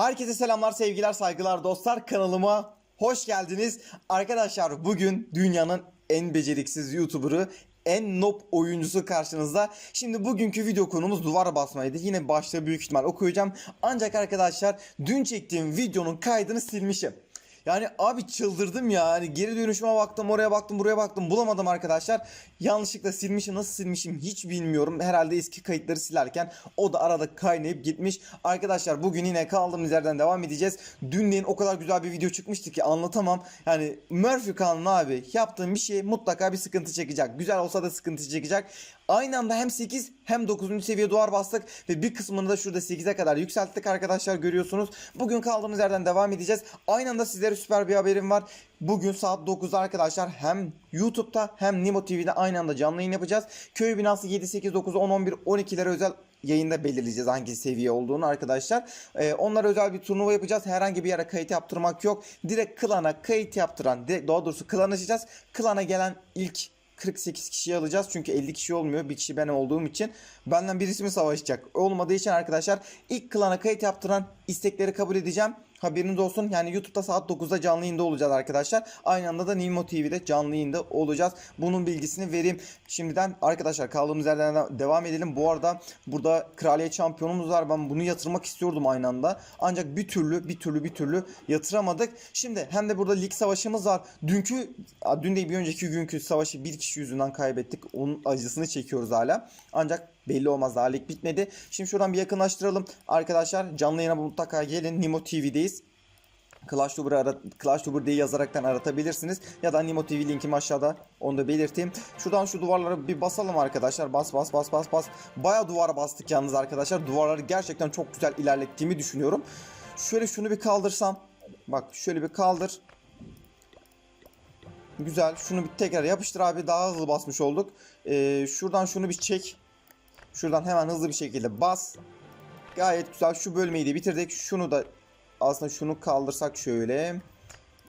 Herkese selamlar, sevgiler, saygılar dostlar. Kanalıma hoş geldiniz. Arkadaşlar bugün dünyanın en beceriksiz YouTuber'ı, en noob oyuncusu karşınızda. Şimdi bugünkü video konumuz duvar basmaydı. Yine başta büyük ihtimal okuyacağım. Ancak arkadaşlar dün çektiğim videonun kaydını silmişim. Yani abi çıldırdım ya. Hani geri dönüşüme baktım, oraya baktım, buraya baktım. Bulamadım arkadaşlar. Yanlışlıkla silmişim. Nasıl silmişim hiç bilmiyorum. Herhalde eski kayıtları silerken o da arada kaynayıp gitmiş. Arkadaşlar bugün yine kaldığımız yerden devam edeceğiz. Dünleyin o kadar güzel bir video çıkmıştı ki anlatamam. Yani Murphy kanalı abi yaptığım bir şey mutlaka bir sıkıntı çekecek. Güzel olsa da sıkıntı çekecek. Aynı anda hem 8 hem 9. seviye duvar bastık ve bir kısmını da şurada 8'e kadar yükselttik arkadaşlar görüyorsunuz. Bugün kaldığımız yerden devam edeceğiz. Aynı anda sizlere süper bir haberim var. Bugün saat 9'da arkadaşlar hem YouTube'da hem Nimo TV'de aynı anda canlı yayın yapacağız. Köy binası 7, 8, 9, 10, 11, 12'lere özel yayında belirleyeceğiz hangi seviye olduğunu arkadaşlar. Ee, onlara özel bir turnuva yapacağız. Herhangi bir yere kayıt yaptırmak yok. Direkt klana kayıt yaptıran, direkt- daha doğrusu klan. Klana gelen ilk 48 kişiyi alacağız çünkü 50 kişi olmuyor. Bir kişi ben olduğum için benden birisi mi savaşacak? Olmadığı için arkadaşlar ilk klana kayıt yaptıran istekleri kabul edeceğim. Haberiniz olsun. Yani YouTube'da saat 9'da canlı yayında olacağız arkadaşlar. Aynı anda da Nimo TV'de canlı yayında olacağız. Bunun bilgisini vereyim. Şimdiden arkadaşlar kaldığımız yerden de- devam edelim. Bu arada burada kraliyet şampiyonumuz var. Ben bunu yatırmak istiyordum aynı anda. Ancak bir türlü bir türlü bir türlü yatıramadık. Şimdi hem de burada lig savaşımız var. Dünkü dün değil bir önceki günkü savaşı bir kişi yüzünden kaybettik. Onun acısını çekiyoruz hala. Ancak belli olmaz daha lig bitmedi. Şimdi şuradan bir yakınlaştıralım. Arkadaşlar canlı yayına mutlaka gelin. Nimo TV'deyiz. Clash Tuber'ı ara, Clash Tuber diye yazaraktan aratabilirsiniz. Ya da Nimo TV linkim aşağıda. Onu da belirteyim. Şuradan şu duvarlara bir basalım arkadaşlar. Bas bas bas bas bas. Baya duvara bastık yalnız arkadaşlar. Duvarları gerçekten çok güzel ilerlettiğimi düşünüyorum. Şöyle şunu bir kaldırsam. Bak şöyle bir kaldır. Güzel. Şunu bir tekrar yapıştır abi. Daha hızlı basmış olduk. Ee, şuradan şunu bir çek. Şuradan hemen hızlı bir şekilde bas. Gayet güzel. Şu bölmeyi de bitirdik. Şunu da aslında şunu kaldırsak şöyle.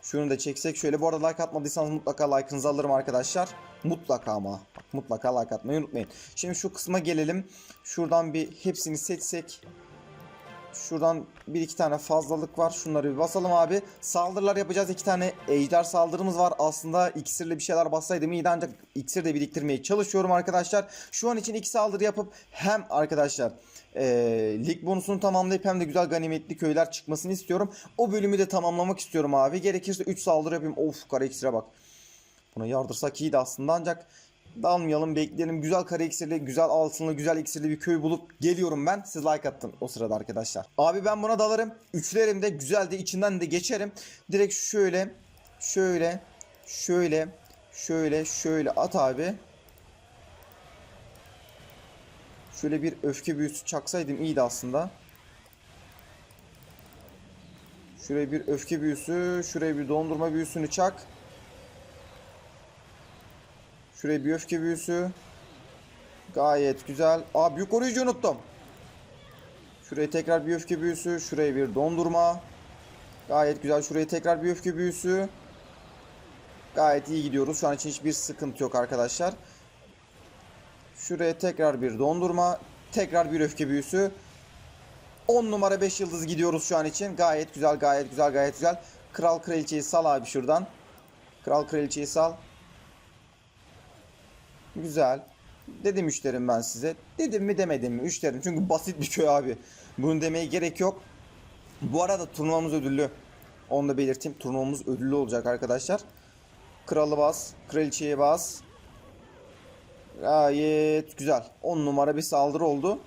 Şunu da çeksek şöyle. Bu arada like atmadıysanız mutlaka like'ınızı alırım arkadaşlar. Mutlaka ama. Mutlaka like atmayı unutmayın. Şimdi şu kısma gelelim. Şuradan bir hepsini seçsek. Şuradan bir iki tane fazlalık var. Şunları bir basalım abi. Saldırılar yapacağız. iki tane ejder saldırımız var. Aslında iksirle bir şeyler bassaydım iyiydi ancak iksir de biriktirmeye çalışıyorum arkadaşlar. Şu an için iki saldırı yapıp hem arkadaşlar eee, lig bonusunu tamamlayıp hem de güzel ganimetli köyler çıkmasını istiyorum. O bölümü de tamamlamak istiyorum abi. Gerekirse 3 saldırı yapayım. Of kara iksire bak. Buna yardırsak iyiydi aslında ancak dalmayalım bekleyelim. Güzel kara iksirli, güzel altınlı, güzel iksirli bir köy bulup geliyorum ben. Siz like attın o sırada arkadaşlar. Abi ben buna dalarım. Üçlerim de güzel de içinden de geçerim. Direkt şöyle, şöyle, şöyle, şöyle, şöyle at abi. Şöyle bir öfke büyüsü çaksaydım iyiydi aslında. Şuraya bir öfke büyüsü, şuraya bir dondurma büyüsünü çak. Şuraya bir öfke büyüsü. Gayet güzel. Aa büyük koruyucu unuttum. Şuraya tekrar bir öfke büyüsü. Şuraya bir dondurma. Gayet güzel. Şuraya tekrar bir öfke büyüsü. Gayet iyi gidiyoruz. Şu an için hiçbir sıkıntı yok arkadaşlar. Şuraya tekrar bir dondurma. Tekrar bir öfke büyüsü. 10 numara 5 yıldız gidiyoruz şu an için. Gayet güzel, gayet güzel, gayet güzel. Kral kraliçeyi sal abi şuradan. Kral kraliçeyi sal. Güzel. Dedim müşterim ben size. Dedim mi demedim mi müşterim. Çünkü basit bir köy abi. Bunu demeye gerek yok. Bu arada turnuvamız ödüllü. Onu da belirteyim. Turnuvamız ödüllü olacak arkadaşlar. Kralı bas. Kraliçeye bas. Gayet güzel. 10 numara bir saldırı oldu.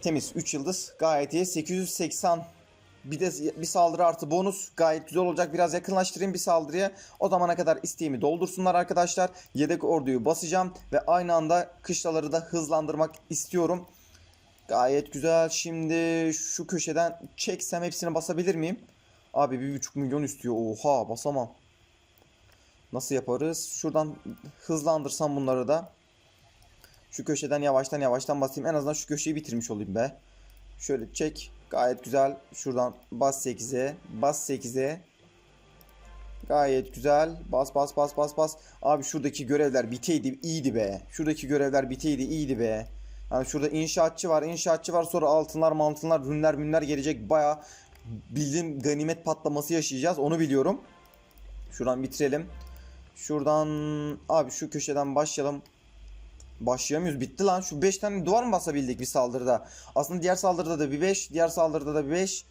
Temiz 3 yıldız. Gayet iyi. 880 bir de bir saldırı artı bonus gayet güzel olacak. Biraz yakınlaştırayım bir saldırıya. O zamana kadar isteğimi doldursunlar arkadaşlar. Yedek orduyu basacağım ve aynı anda kışlaları da hızlandırmak istiyorum. Gayet güzel. Şimdi şu köşeden çeksem hepsini basabilir miyim? Abi bir buçuk milyon istiyor. Oha basamam. Nasıl yaparız? Şuradan hızlandırsam bunları da. Şu köşeden yavaştan yavaştan basayım. En azından şu köşeyi bitirmiş olayım be. Şöyle çek. Gayet güzel. Şuradan bas 8'e. Bas 8'e. Gayet güzel. Bas bas bas bas bas. Abi şuradaki görevler biteydi iyiydi be. Şuradaki görevler biteydi iyiydi be. Yani şurada inşaatçı var, inşaatçı var. Sonra altınlar, mantınlar, rünler, münler gelecek. Baya bildiğim ganimet patlaması yaşayacağız. Onu biliyorum. Şuradan bitirelim. Şuradan abi şu köşeden başlayalım. Başlayamıyoruz. Bitti lan. Şu 5 tane duvar mı basabildik bir saldırıda? Aslında diğer saldırıda da bir 5, diğer saldırıda da bir 5.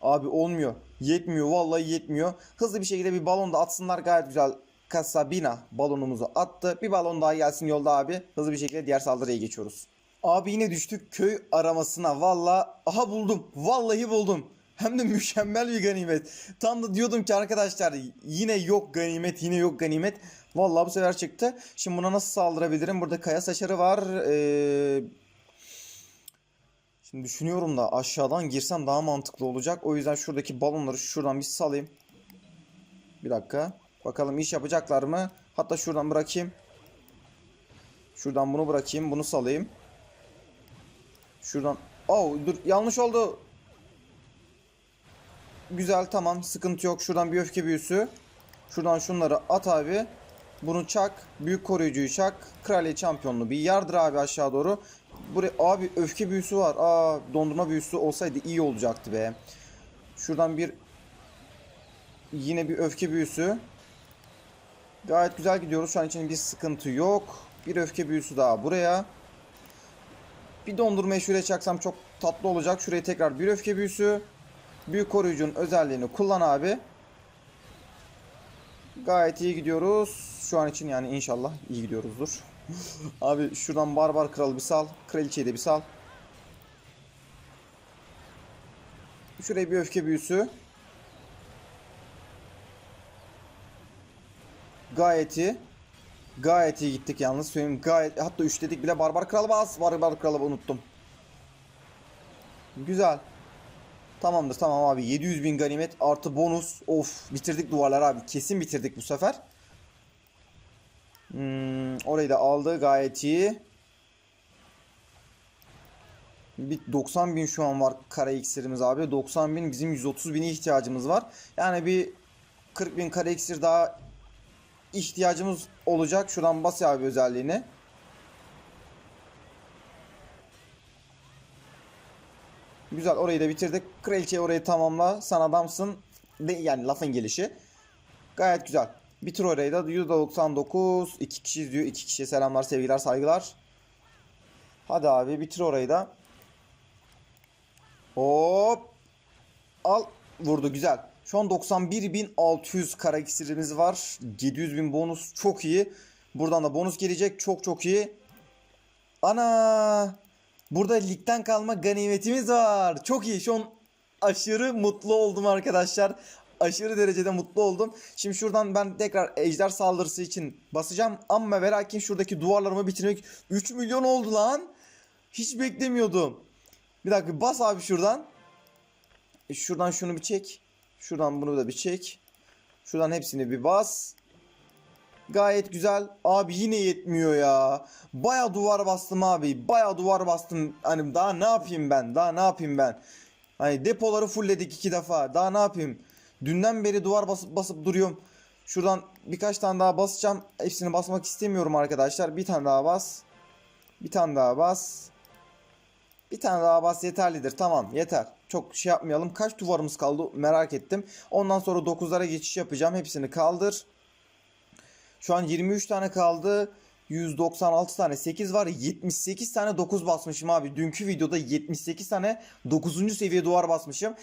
Abi olmuyor. Yetmiyor. Vallahi yetmiyor. Hızlı bir şekilde bir balon da atsınlar. Gayet güzel. Kasabina balonumuzu attı. Bir balon daha gelsin yolda abi. Hızlı bir şekilde diğer saldırıya geçiyoruz. Abi yine düştük köy aramasına. Vallahi aha buldum. Vallahi buldum. Hem de mükemmel bir ganimet. Tam da diyordum ki arkadaşlar yine yok ganimet yine yok ganimet. Vallahi bu sefer çıktı. Şimdi buna nasıl saldırabilirim? Burada kaya saçarı var. Ee, Şimdi düşünüyorum da aşağıdan girsem daha mantıklı olacak. O yüzden şuradaki balonları şuradan bir salayım. Bir dakika. Bakalım iş yapacaklar mı? Hatta şuradan bırakayım. Şuradan bunu bırakayım. Bunu salayım. Şuradan. Oh dur yanlış oldu. Güzel tamam sıkıntı yok. Şuradan bir öfke büyüsü. Şuradan şunları at abi. Bunu çak. Büyük koruyucuyu çak. Kraliyet şampiyonluğu bir yardır abi aşağı doğru. Buraya abi öfke büyüsü var. Aa dondurma büyüsü olsaydı iyi olacaktı be. Şuradan bir yine bir öfke büyüsü. Gayet güzel gidiyoruz. Şu an için bir sıkıntı yok. Bir öfke büyüsü daha buraya. Bir dondurmayı şuraya çaksam çok tatlı olacak. Şuraya tekrar bir öfke büyüsü. Büyük koruyucunun özelliğini kullan abi. Gayet iyi gidiyoruz. Şu an için yani inşallah iyi gidiyoruzdur. abi şuradan barbar kralı bir sal. Kraliçeyi de bir sal. Şuraya bir öfke büyüsü. Gayet iyi. Gayet iyi gittik yalnız söyleyeyim. Gayet hatta üçledik bile barbar kralı bas. Barbar kralı unuttum. Güzel. Tamamdır tamam abi 700 bin ganimet artı bonus. Of bitirdik duvarlar abi. Kesin bitirdik bu sefer. Hmm, orayı da aldı gayet iyi. Bir 90 bin şu an var kara iksirimiz abi. 90 bin bizim 130 bine ihtiyacımız var. Yani bir 40 bin kara iksir daha ihtiyacımız olacak. Şuradan bas abi özelliğini. Güzel orayı da bitirdik. Kraliçe orayı tamamla. Sen adamsın. De, yani lafın gelişi. Gayet güzel. Bitir orayı da. %99. 2 kişi izliyor. 2 kişiye selamlar, sevgiler, saygılar. Hadi abi bitir orayı da. Hop. Al. Vurdu güzel. Şu an 91.600 kara iksirimiz var. 700.000 bonus çok iyi. Buradan da bonus gelecek. Çok çok iyi. Ana. Burada ligden kalma ganimetimiz var. Çok iyi. Şu an aşırı mutlu oldum arkadaşlar. Aşırı derecede mutlu oldum. Şimdi şuradan ben tekrar ejder saldırısı için basacağım. Ama ve lakin şuradaki duvarlarımı bitirmek 3 milyon oldu lan. Hiç beklemiyordum. Bir dakika bas abi şuradan. E, şuradan şunu bir çek. Şuradan bunu da bir çek. Şuradan hepsini bir bas. Gayet güzel. Abi yine yetmiyor ya. Baya duvar bastım abi. Baya duvar bastım. Hani daha ne yapayım ben? Daha ne yapayım ben? Hani depoları fullledik iki defa. Daha ne yapayım? Dünden beri duvar basıp basıp duruyorum. Şuradan birkaç tane daha basacağım. Hepsini basmak istemiyorum arkadaşlar. Bir tane daha bas. Bir tane daha bas. Bir tane daha bas yeterlidir. Tamam yeter. Çok şey yapmayalım. Kaç duvarımız kaldı merak ettim. Ondan sonra 9'lara geçiş yapacağım. Hepsini kaldır. Şu an 23 tane kaldı. 196 tane 8 var. 78 tane 9 basmışım abi. Dünkü videoda 78 tane 9. seviye duvar basmışım.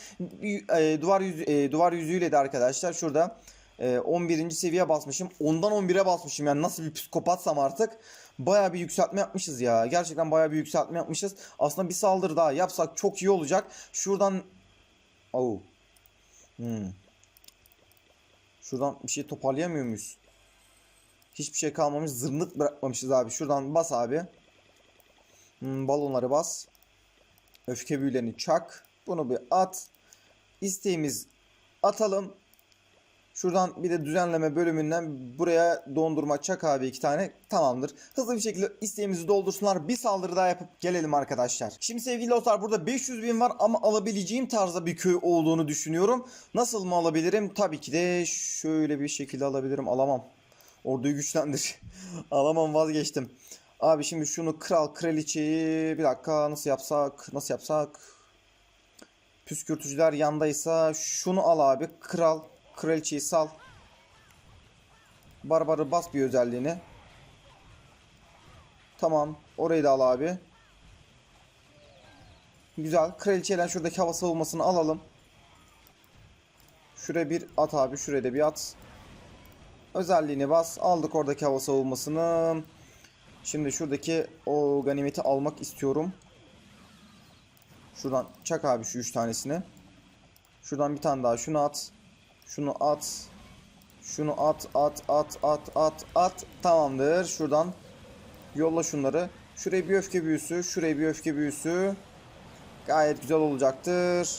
E, duvar yüzü, e, duvar yüzüyle de arkadaşlar şurada e, 11. seviye basmışım. Ondan 11'e basmışım. Yani nasıl bir psikopatsam artık. Baya bir yükseltme yapmışız ya. Gerçekten baya bir yükseltme yapmışız. Aslında bir saldırı daha yapsak çok iyi olacak. Şuradan Oh. Hmm. Şuradan bir şey toparlayamıyor muyuz? Hiçbir şey kalmamış. Zırnık bırakmamışız abi. Şuradan bas abi. Hmm, balonları bas. Öfke büyülerini çak. Bunu bir at. İsteğimiz atalım. Şuradan bir de düzenleme bölümünden buraya dondurma çak abi iki tane. Tamamdır. Hızlı bir şekilde isteğimizi doldursunlar. Bir saldırı daha yapıp gelelim arkadaşlar. Şimdi sevgili dostlar burada 500 bin var ama alabileceğim tarzda bir köy olduğunu düşünüyorum. Nasıl mı alabilirim? Tabii ki de şöyle bir şekilde alabilirim. Alamam. Orduyu güçlendir. Alamam vazgeçtim. Abi şimdi şunu kral kraliçeyi bir dakika nasıl yapsak nasıl yapsak? Püskürtücüler yandaysa şunu al abi. Kral kraliçeyi sal. Barbarı bas bir özelliğini tamam orayı da al abi. Güzel kraliçeyle şuradaki hava savunmasını alalım. Şuraya bir at abi şuraya da bir at özelliğini bas aldık oradaki hava savunmasını Şimdi şuradaki o ganimeti almak istiyorum. Şuradan çak abi şu üç tanesini. Şuradan bir tane daha şunu at. Şunu at. Şunu at at at at at at. Tamamdır. Şuradan yolla şunları. Şuraya bir öfke büyüsü. Şuraya bir öfke büyüsü. Gayet güzel olacaktır.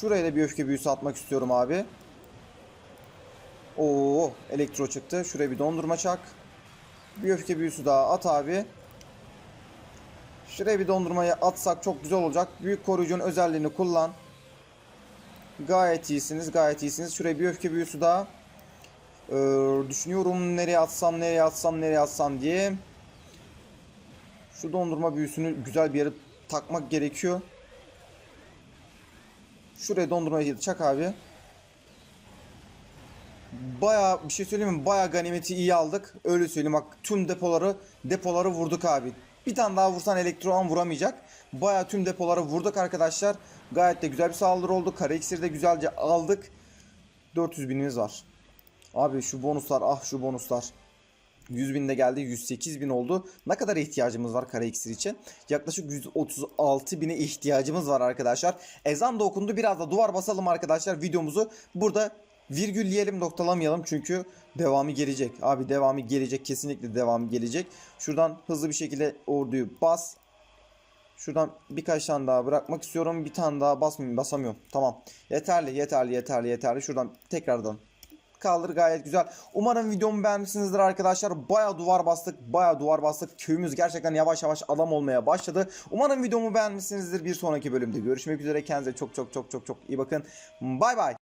Şuraya da bir öfke büyüsü atmak istiyorum abi. Oo, elektro çıktı. Şuraya bir dondurma çak. Bir öfke büyüsü daha at abi. Şuraya bir dondurmayı atsak çok güzel olacak. Büyük koruyucunun özelliğini kullan. Gayet iyisiniz, gayet iyisiniz. Şuraya bir öfke büyüsü daha. Ee, düşünüyorum nereye atsam, nereye atsam, nereye atsam diye. Şu dondurma büyüsünü güzel bir yere takmak gerekiyor. Şuraya dondurmayı çak abi. Baya bir şey söyleyeyim mi? Baya ganimeti iyi aldık. Öyle söyleyeyim bak tüm depoları depoları vurduk abi. Bir tane daha vursan elektron vuramayacak. Baya tüm depoları vurduk arkadaşlar. Gayet de güzel bir saldırı oldu. Kara de güzelce aldık. 400 binimiz var. Abi şu bonuslar ah şu bonuslar. 100 bin de geldi 108 bin oldu. Ne kadar ihtiyacımız var kara iksir için? Yaklaşık 136 bine ihtiyacımız var arkadaşlar. Ezan da okundu biraz da duvar basalım arkadaşlar videomuzu. Burada virgülleyelim noktalamayalım çünkü devamı gelecek. Abi devamı gelecek kesinlikle devamı gelecek. Şuradan hızlı bir şekilde orduyu bas. Şuradan birkaç tane daha bırakmak istiyorum. Bir tane daha basmayayım basamıyorum. Tamam. Yeterli yeterli yeterli yeterli. Şuradan tekrardan kaldır gayet güzel. Umarım videomu beğenmişsinizdir arkadaşlar. Baya duvar bastık. Baya duvar bastık. Köyümüz gerçekten yavaş yavaş adam olmaya başladı. Umarım videomu beğenmişsinizdir. Bir sonraki bölümde görüşmek üzere. Kendinize çok çok çok çok çok iyi bakın. Bay bay.